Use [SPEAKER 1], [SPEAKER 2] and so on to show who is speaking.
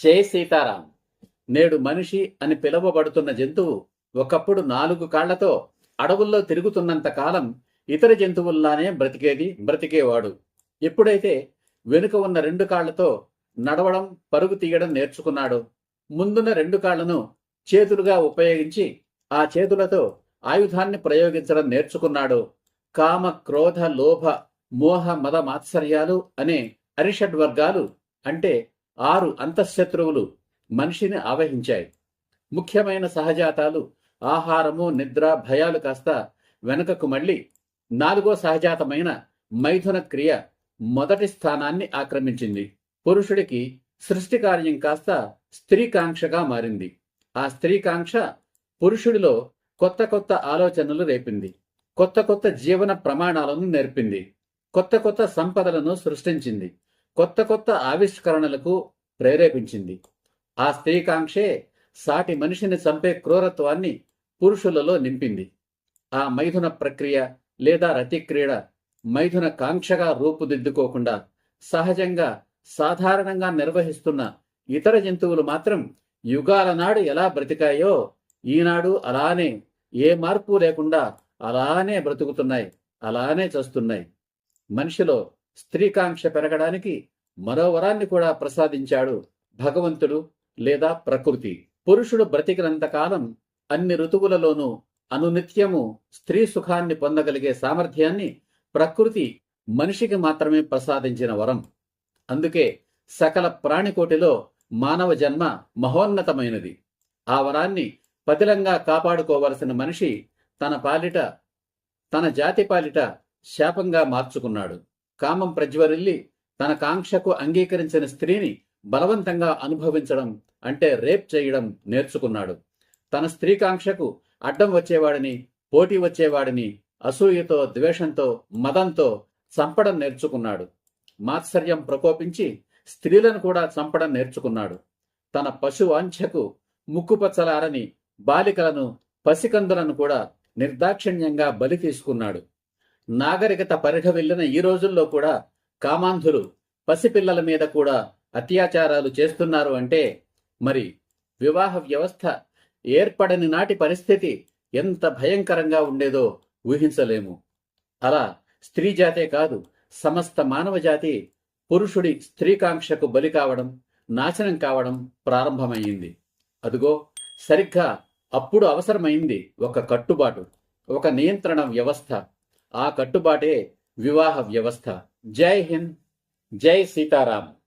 [SPEAKER 1] జై సీతారాం. నేడు మనిషి అని పిలువబడుతున్న జంతువు ఒకప్పుడు నాలుగు కాళ్ళతో అడవుల్లో తిరుగుతున్నంత కాలం ఇతర జంతువుల్లానే బ్రతికేది బ్రతికేవాడు. ఎప్పుడైతే వెనుక ఉన్న రెండు కాళ్ళతో నడవడం పరుగు తీయడం నేర్చుకున్నాడు ముందున్న రెండు కాళ్ళను చేతులుగా ఉపయోగించి ఆ చేతులతో ఆయుధాన్ని ప్రయోగించడం నేర్చుకున్నాడు కామ క్రోధ లోభ మోహ మద మాత్సర్యాలు అనే అరిషడ్ వర్గాలు అంటే ఆరు అంతఃశత్రువులు మనిషిని ఆవహించాయి. ముఖ్యమైన సహజాతాలు ఆహారము నిద్ర భయాలు కాస్త వెనుకకు మళ్ళీ నాలుగో సహజాతమైన మైథున క్రియ మొదటి స్థానాన్ని ఆక్రమించింది. పురుషుడికి సృష్టి కార్యం కాస్త స్త్రీకాంక్షగా మారింది. ఆ స్త్రీకాంక్ష పురుషుడిలో కొత్త కొత్త ఆలోచనలు రేపింది. కొత్త కొత్త జీవన ప్రమాణాలను నేర్పింది. కొత్త కొత్త సంపదలను సృష్టించింది. కొత్త కొత్త ఆవిష్కరణలకు ప్రేరేపించింది. ఆ స్త్రీకాంక్షే సాటి మనిషిని చంపే క్రూరత్వాన్ని పురుషులలో నింపింది. ఆ మైథున ప్రక్రియ లేదా రతిక్రీడ మైథున కాంక్షగా రూపుదిద్దుకోకుండా సహజంగా సాధారణంగా నిర్వహిస్తున్న ఇతర జంతువులు మాత్రం యుగాల నాడు ఎలా బ్రతికాయో ఈనాడు అలానే ఏ మార్పు లేకుండా అలానే బ్రతుకుతున్నాయి అలానే చస్తున్నాయి. మనిషిలో స్త్రీకాంక్ష పెరగడానికి మరో వరాన్ని కూడా ప్రసాదించాడు భగవంతుడు లేదా ప్రకృతి. పురుషుడు బ్రతికినంతకాలం అన్ని ఋతువులలోనూ అనునిత్యము స్త్రీ సుఖాన్ని పొందగలిగే సామర్థ్యాన్ని ప్రకృతి మనిషికి మాత్రమే ప్రసాదించిన వరం. అందుకే సకల ప్రాణికోటిలో మానవ జన్మ మహోన్నతమైనది. ఆ వరాన్ని పతిలంగా కాపాడుకోవలసిన మనిషి తన పాలిట తన జాతి పాలిట శాపంగా మార్చుకున్నాడు. కామం ప్రజ్వరిల్లి తన కాంక్షకు అంగీకరించిన స్త్రీని బలవంతంగా అనుభవించడం అంటే రేప్ చేయడం నేర్చుకున్నాడు. తన స్త్రీకాంక్షకు అడ్డం వచ్చేవాడిని పోటీ వచ్చేవాడిని అసూయతో ద్వేషంతో మదంతో చంపడం నేర్చుకున్నాడు. మాత్సర్యం ప్రకోపించి స్త్రీలను కూడా చంపడం నేర్చుకున్నాడు. తన పశువాంఛకు ముక్కుపచ్చలారని బాలికలను పసికందులను కూడా నిర్దాక్షిణ్యంగా బలి తీసుకున్నాడు. నాగరికత పరిఢవిల్లిన ఈ రోజుల్లో కూడా కామాంధులు పసిపిల్లల మీద కూడా అత్యాచారాలు చేస్తున్నారు అంటే మరి వివాహ వ్యవస్థ ఏర్పడని నాటి పరిస్థితి ఎంత భయంకరంగా ఉండేదో ఊహించలేము. అలా స్త్రీ జాతే కాదు సమస్త మానవ జాతి పురుషుడి స్త్రీకాంక్షకు బలి కావడం నాశనం కావడం ప్రారంభమైంది అదుగో సరిగ్గా అప్పుడు అవసరమైంది ఒక కట్టుబాటు ఒక నియంత్రణ వ్యవస్థ. ఆ కట్టుబాటే వివాహ వ్యవస్థ. జై హింద్. జై సీతారాం.